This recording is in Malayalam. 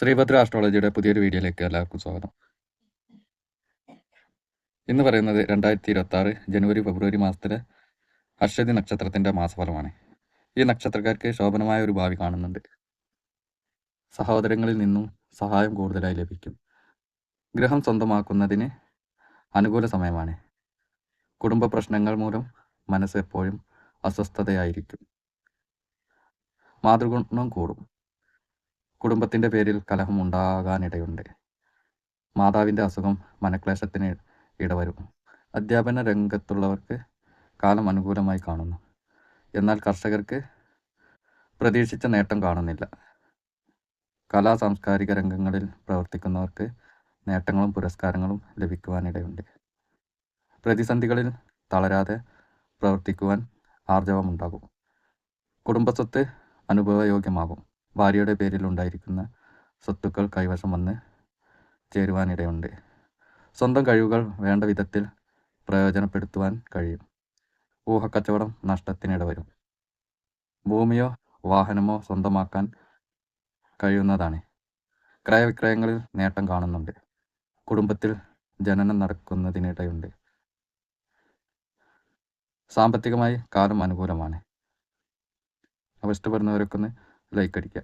ശ്രീഭദ്ര ആസ്ട്രോളജിയുടെ പുതിയൊരു വീഡിയോയിലേക്ക് എല്ലാവർക്കും സ്വാഗതം. ഇന്ന് പറയുന്നത് രണ്ടായിരത്തി ഇരുപത്തി ആറ് ജനുവരി ഫെബ്രുവരി മാസത്തിലെ അശ്വതി നക്ഷത്രത്തിന്റെ മാസഫലമാണ്. ഈ നക്ഷത്രക്കാർക്ക് ശോഭനമായ ഒരു ഭാവി കാണുന്നുണ്ട്. സഹോദരങ്ങളിൽ നിന്നും സഹായം കൂടുതലായി ലഭിക്കും. ഗ്രഹം സ്വന്തമാക്കുന്നതിന് അനുകൂല സമയമാണ്. കുടുംബ പ്രശ്നങ്ങൾ മൂലം മനസ്സ് എപ്പോഴും അസ്വസ്ഥതയായിരിക്കും. മാതൃഗുണം കൂടും. കുടുംബത്തിന്റെ പേരിൽ കലഹം ഉണ്ടാകാനിടയുണ്ട് മാതാവിന്റെ അസുഖം മനക്ലേശത്തിന് ഇടവരും. അധ്യാപന രംഗത്തുള്ളവർക്ക് കാലം അനുകൂലമായി കാണുന്നു. എന്നാൽ കർഷകർക്ക് പ്രതീക്ഷിച്ച നേട്ടം കാണുന്നില്ല. കലാ സാംസ്കാരിക രംഗങ്ങളിൽ പ്രവർത്തിക്കുന്നവർക്ക് നേട്ടങ്ങളും പുരസ്കാരങ്ങളും ലഭിക്കുവാനിടയുണ്ട്. പ്രതിസന്ധികളിൽ തളരാതെ പ്രവർത്തിക്കുവാൻ ആർജവമുണ്ടാകും. കുടുംബസ്വത്ത് അനുഭവയോഗ്യമാകും. ഭാര്യയുടെ പേരിൽ ഉണ്ടായിരിക്കുന്ന സ്വത്തുക്കൾ കൈവശം വന്ന് ചേരുവാനിടയുണ്ട്. സ്വന്തം കഴിവുകൾ വേണ്ട വിധത്തിൽ പ്രയോജനപ്പെടുത്തുവാൻ കഴിയും. ഊഹക്കച്ചവടം നഷ്ടത്തിനിട വരും. ഭൂമിയോ വാഹനമോ സ്വന്തമാക്കാൻ കഴിയുന്നതാണ്. ക്രയവിക്രയങ്ങളിൽ നേട്ടം കാണുന്നുണ്ട്. കുടുംബത്തിൽ ജനനം നടക്കുന്നതിനിടയുണ്ട്. സാമ്പത്തികമായി കാലം അനുകൂലമാണ്. അപ്പോൾ ഇഷ്ടപ്പെടുന്നവരൊക്കെ ഒന്ന് ലൈക്ക് അടിക്കുക